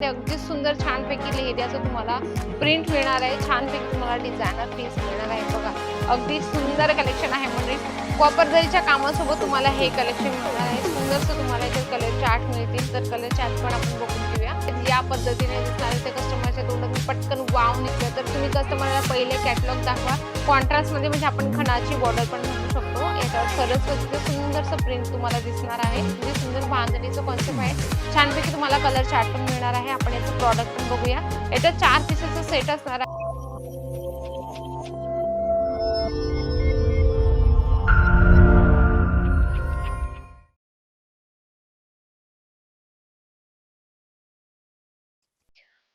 ते अगदी सुंदर छानपैकी लेहरियाचं तुम्हाला प्रिंट मिळणार आहे. छानपैकी तुम्हाला डिझायनर पीस मिळणार आहे. बघा अगदी सुंदर कलेक्शन आहे. म्हणजे वापरदारीच्या कामासोबत तुम्हाला हे कलेक्शन मिळणार आहे. सुंदरसं तुम्हाला इथे कलर चार्ट मिळतील. तर कलर चार्ट पण आपण बघून या पद्धतीने दिसणार ते कस्टमरच्या तोंडातून पटकन वाव निघलं तर तुम्ही कस्टमरला पहिले कॅटलॉग दाखवा. कॉन्ट्रास्टमध्ये म्हणजे आपण खणाची बॉर्डर पण म्हणू शकतो. याच्यावर सरस्वतीचं म्हणजे सुंदरसं प्रिंट तुम्हाला दिसणार आहे. म्हणजे सुंदर बांधणीचं कॉन्सेप्ट आहे. छानपैकी तुम्हाला कलर चार्ट पण मिळणार आहे. आपण याचं प्रॉडक्ट पण बघूया. याच्यात चार पीसेसचं सेट असणार आहे.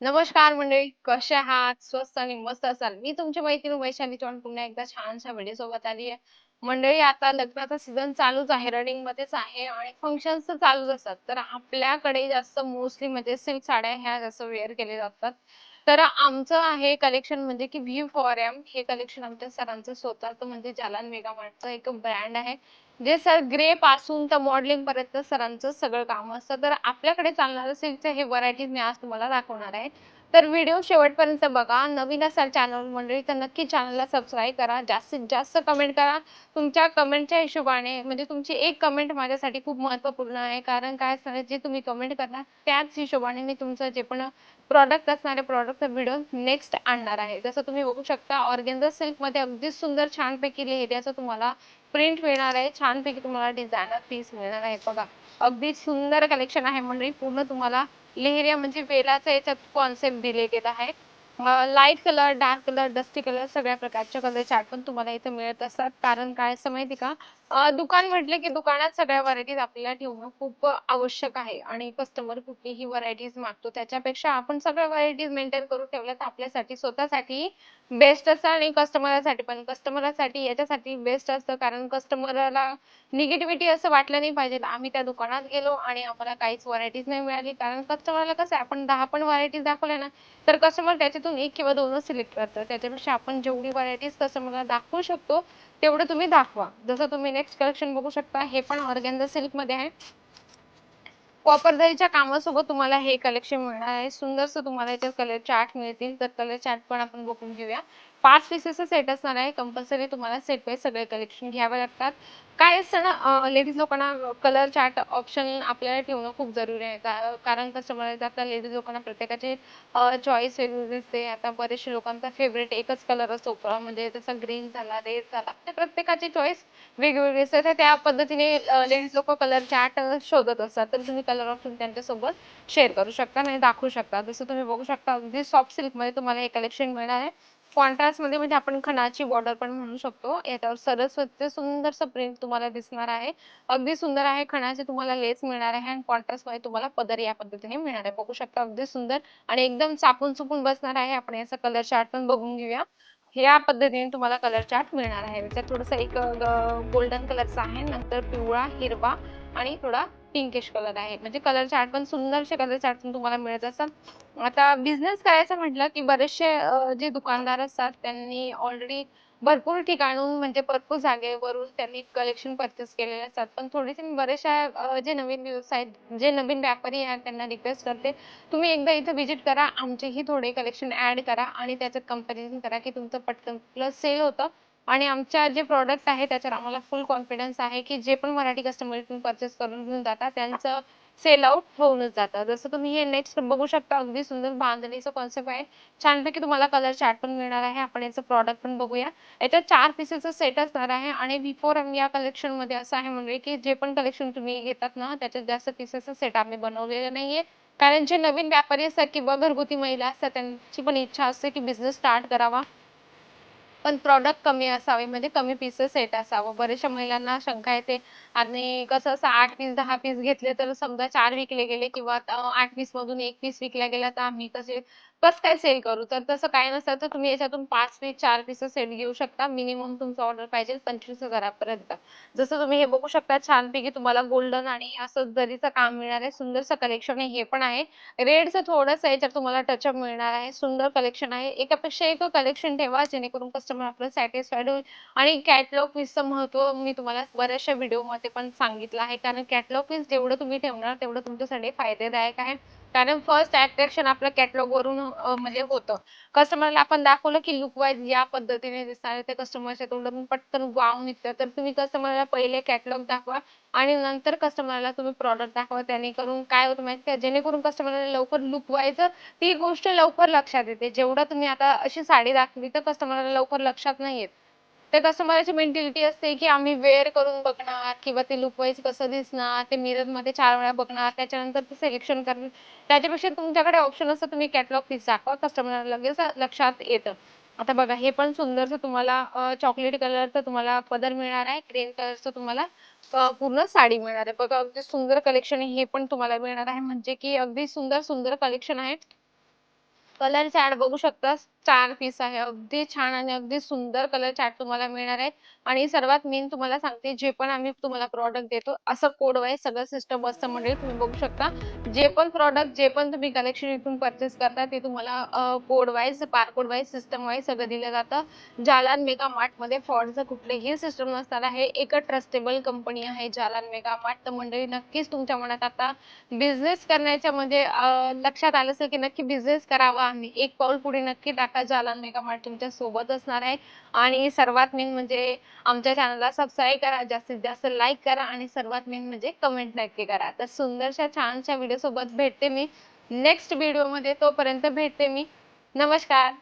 नमस्कार मंडळी कसे आहात? स्वस्त आणि मस्त असाल. मी तुमची मैत्रीण वैशाली चव्हाण पुन्हा एकदा छानशा व्हिडिओ सोबत आली आहे. मंडळी आता लग्नाचा सीझन चालूच आहे. रनिंग मध्येच आहे आणि फंक्शन्स तर चालूच असतात. तर आपल्याकडे जास्त मोस्टली म्हणजे सिल्क साड्या ह्या जास्त वेअर केल्या जातात. तर आमचं आहे कलेक्शन म्हणजे की व्ही फॉर एम हे कलेक्शन आमच्या सरांचं स्वतःचं म्हणजे जालान मेगा मार्टचं एक ब्रँड आहे. जे सर ग्रे पासून तर मॉडेलिंग पर्यंत सरांचं सगळं काम असतं. तर आपल्याकडे चालणारं तर हे व्हरायटीज मी आज तुम्हाला दाखवणार आहे. तर व्हिडिओ शेवटपर्यंत बघा. नवीन असाल चॅनल मंडळी तर नक्की चॅनलला सबस्क्राईब करा. जास्तीत जास्त कमेंट करा. तुमच्या कमेंटच्या हिशोबाने म्हणजे तुमची एक कमेंट माझ्यासाठी खूप महत्त्वपूर्ण आहे. कारण काय असणार जे तुम्ही कमेंट करणार त्याच हिशोबाने मी तुमचं जे पण प्रॉडक्ट असणारे प्रॉडक्टचा व्हिडिओ नेक्स्ट आणणार आहे. जसं तुम्ही बघू शकता ऑर्गेन्झा सिल्कमध्ये अगदी सुंदर छानपैकी लेहरियाचं तुम्हाला प्रिंट मिळणार आहे. छानपैकी तुम्हाला डिझायनर पीस मिळणार आहे. बघा अगदी सुंदर कलेक्शन आहे मंडळी. पूर्ण तुम्हाला लेहरिया म्हणजे वेलाचा याच्यात कॉन्सेप्ट दिले गेला आहे. Light colour dark colour dusty colour सगळ्या प्रकारच्या कलर चार्ट पण तुम्हाला इथे मिळत असतात. कारण काय असं माहिती का? दुकान म्हटले की दुकानात सगळ्या व्हरायटीज आपल्याला ठेवणं खूप आवश्यक आहे. आणि कस्टमर कुठलीही व्हरायटीज मागतो त्याच्यापेक्षा आपण सगळ्या व्हरायटीज मेंटेन करून ठेवल्या तर आपल्यासाठी स्वतःसाठी बेस्ट असतं आणि कस्टमरसाठी पण कस्टमरसाठी याच्यासाठी बेस्ट असतं कारण कस्टमरला निगेटिव्हिटी असं वाटलं नाही पाहिजे. आम्ही त्या दुकानात गेलो आणि आम्हाला काहीच व्हरायटीज नाही मिळाली. कारण कस्टमरला कसं आहे आपण दहा पण व्हरायटीज दाखवल्या ना तर कस्टमर त्याच्यातून एक किंवा दोनच सिलेक्ट करतं त्याच्यापेक्षा आपण जेवढी व्हरायटीज कस्टमरला दाखवू शकतो तेवढं तुम्ही दाखवा. जसं तुम्ही नेक्स्ट कलेक्शन बघू शकता. हे पण ऑर्गॅन्झा सिल्कमध्ये आहे. कॉपरदरीच्या कामासोबत तुम्हाला हे कलेक्शन मिळणार आहे. सुंदरसं तुम्हाला याच्यात कलर चार्ट मिळतील. तर कलर चार्ट पण आपण बघून घेऊया. पाच पीसेसचा सेट असणार आहे. कंपल्सरी तुम्हाला सेट वाईज सगळे कलेक्शन घ्यावे लागतात. काय असतं ना लेडीज लोकांना कलर चार्ट ऑप्शन आपल्याला ठेवणं खूप जरुरी आहे. कारण कस्टमर आता लेडीज लोकांना प्रत्येकाचे चॉईस वेगवेगळी असते आता बरेचसे लोकांचा फेवरेट एकच कलर असतो. म्हणजे जसा ग्रीन झाला रेड झाला. तर प्रत्येकाची चॉईस वेगवेगळी असते तर त्या पद्धतीने लेडीज लोक कलर चार्ट शोधत असतात. तर तुम्ही कलर ऑप्शन त्यांच्यासोबत शेअर करू शकता आणि दाखवू शकता. जसं तुम्ही बघू शकता अगदी सॉफ्ट सिल्कमध्ये तुम्हाला हे कलेक्शन मिळणार आहे. कॉन्ट्रास्टमध्ये म्हणजे आपण खणाची बॉर्डर पण म्हणू शकतो. याच्यावर सरस्वतीचं सुंदरसं प्रिंट तुम्हाला दिसणार आहे. अगदी सुंदर आहे खणाचे तुम्हाला लेस मिळणार आहे आणि कॉन्ट्रास्टमध्ये तुम्हाला पदर या पद्धतीने मिळणार आहे. बघू शकता अगदी सुंदर आणि एकदम चापून चुपून बसणार आहे. आपण याचा कलर चार्ट पण बघून घेऊया. या पद्धतीने तुम्हाला कलर चार्ट मिळणार आहे. त्याच्यात थोडंसं एक गोल्डन कलरचा आहे. नंतर पिवळा हिरवा आणि थोडा पिंकिश कलर आहे. म्हणजे कलर चार्ट पण सुंदरसे कलर चार्ट पण तुम्हाला मिळत असतात आता बिझनेस करायचं म्हटलं की बरेचसे जे दुकानदार असतात त्यांनी ऑलरेडी भरपूर ठिकाणून म्हणजे भरपूर जागेवरून त्यांनी कलेक्शन परचेस केलेले असतात. पण थोडेसे मी बरेचशा जे नवीन व्यवसाय जे नवीन व्यापारी आहेत त्यांना रिक्वेस्ट करते. तुम्ही एकदा इथं व्हिजिट करा आमचेही थोडे कलेक्शन ऍड करा आणि त्याच्यात कंपॅरिझन करा की तुमचं पटकन प्लस सेल होतं. आणि आमच्या जे प्रॉडक्ट आहे त्याच्यावर आम्हाला फुल कॉन्फिडन्स आहे की जे पण मराठी कस्टमर तुम्ही परचेस करून घेऊन जातात त्यांचं सेल आउट होऊनच जातं. जसं तुम्ही हे नेक्स्ट बघू शकता अगदी सुंदर बांधणीचं कॉन्सेप्ट आहे. छानपैकी तुम्हाला कलर चार्ट पण मिळणार आहे. आपण याचं प्रॉडक्ट पण बघूया. याच्यात चार पीसेसचं सेट असणार आहे आणि बिफोर या कलेक्शनमध्ये असं आहे म्हणजे की जे पण कलेक्शन तुम्ही घेतात ना त्याच्यात जास्त पीसेसचं सेट आम्ही बनवलेलं नाहीये. कारण जे नवीन व्यापारी असतात किंवा घरगुती महिला असतात त्यांची पण इच्छा असते की बिझनेस स्टार्ट करावा. पण प्रॉडक्ट कमी असावे म्हणजे कमी पीसेस सेट असावं. बऱ्याचशा महिलांना शंका येते. आणि कसं असं आठ पीस दहा पीस घेतले तर समजा चार विकले गेले किंवा आठ पीस मधून एक पीस विकला गेला तर आम्ही कसे कसं काय सेल करू? तर तसं काय नसतं तर तुम्ही याच्यातून पाच पीस चार पीस सेट घेऊ शकता. मिनिमम तुमचं ऑर्डर पाहिजे पंचवीस हजारापर्यंत. जसं तुम्ही हे बघू शकता छानपैकी तुम्हाला गोल्डन आणि असं जरीचं काम मिळणार आहे. सुंदरसं कलेक्शन आहे. हे पण आहे. रेडचं थोडंसं याच्यात तुम्हाला टचअप मिळणार आहे. सुंदर कलेक्शन आहे. एकापेक्षा एक कलेक्शन ठेवा जेणेकरून कस्टमर आपलं सॅटिस्फाईड होईल. आणि कॅटलॉग पीसचं महत्त्व मी तुम्हाला बऱ्याचशा व्हिडिओमध्ये पण सांगितलं आहे. कारण कॅटलॉग पीस जेवढं तुम्ही ठेवणार तेवढं तुमच्यासाठी फायदेदायक आहे. कारण फर्स्ट अट्रॅक्शन आपलं कॅटलॉग वरून म्हणजे होतं. कस्टमरला आपण दाखवलं की लुक वाईज या पद्धतीने दिसणार आहे ते कस्टमरच्या तोंडातून पटकन वाव निघतं. तर तुम्ही कस्टमरला पहिले कॅटलॉग दाखवा आणि नंतर कस्टमरला तुम्ही प्रॉडक्ट दाखवा त्याने करून काय होतं माहिती का? जेणेकरून कस्टमरला लवकर लुक वाईज ती गोष्ट लवकर लक्षात येते. जेवढं तुम्ही आता अशी साडी दाखवली तर कस्टमरला लवकर लक्षात नाही येत ते कस्टमरची मेंटॅलिटी असते की आम्ही वेअर करून बघणार किंवा ते लुक वाईज कसं दिसणार ते मिररमध्ये चार वेळा बघणार त्याच्यानंतर ते सिलेक्शन करणार. त्याच्यापेक्षा तुमच्याकडे ऑप्शन असतं तुम्ही कॅटलॉग पीस दाखवा कस्टमरला लगेच लक्षात येतं. आता बघा हे पण सुंदरसं तुम्हाला चॉकलेट कलरचं तुम्हाला पदर मिळणार आहे ग्रीन कलरचं तुम्हाला पूर्ण साडी मिळणार आहे. बघा अगदी सुंदर कलेक्शन हे पण तुम्हाला मिळणार आहे. म्हणजे की अगदी सुंदर सुंदर कलेक्शन आहे कलर ऍड बघू शकतास? चार पीस आहे. अगदी छान आणि अगदी सुंदर कलर चार्ट तुम्हाला मिळणार आहे. आणि सर्वात मेन तुम्हाला सांगते जे पण आम्ही तुम्हाला प्रॉडक्ट देतो असं कोड वाईज सगळं सिस्टम असतं म्हणजे तुम्ही बघू शकता. जे पण प्रॉडक्ट जे पण तुम्ही कलेक्शन इथून परचेस करता ते तुम्हाला code wise barcode wise system wise सगळं दिलं जातं. जालान मेगा मार्टमध्ये फ्रॉडचं कुठलेही सिस्टम नसणार आहे. एक ट्रस्टेबल कंपनी आहे जालान मेगा मार्ट. तर मंडळी नक्कीच तुमच्या मनात आता बिझनेस करण्याच्या म्हणजे लक्षात आलं असेल की नक्की बिझनेस करावा आम्ही. एक पाऊल पुढे नक्की टाक. जालान मेगा मार्ट तुमच्यासोबत असणार आहे. आणि सर्वात मेन म्हणजे आमच्या चॅनलला सबस्क्राईब करा जास्तीत जास्त लाईक करा आणि सर्वात मेन म्हणजे कमेंट नक्की करा. तर सुंदरशा छानशा व्हिडिओ सोबत भेटते मी. नेक्स्ट व्हिडिओमध्ये तोपर्यंत भेटते मी. नमस्कार.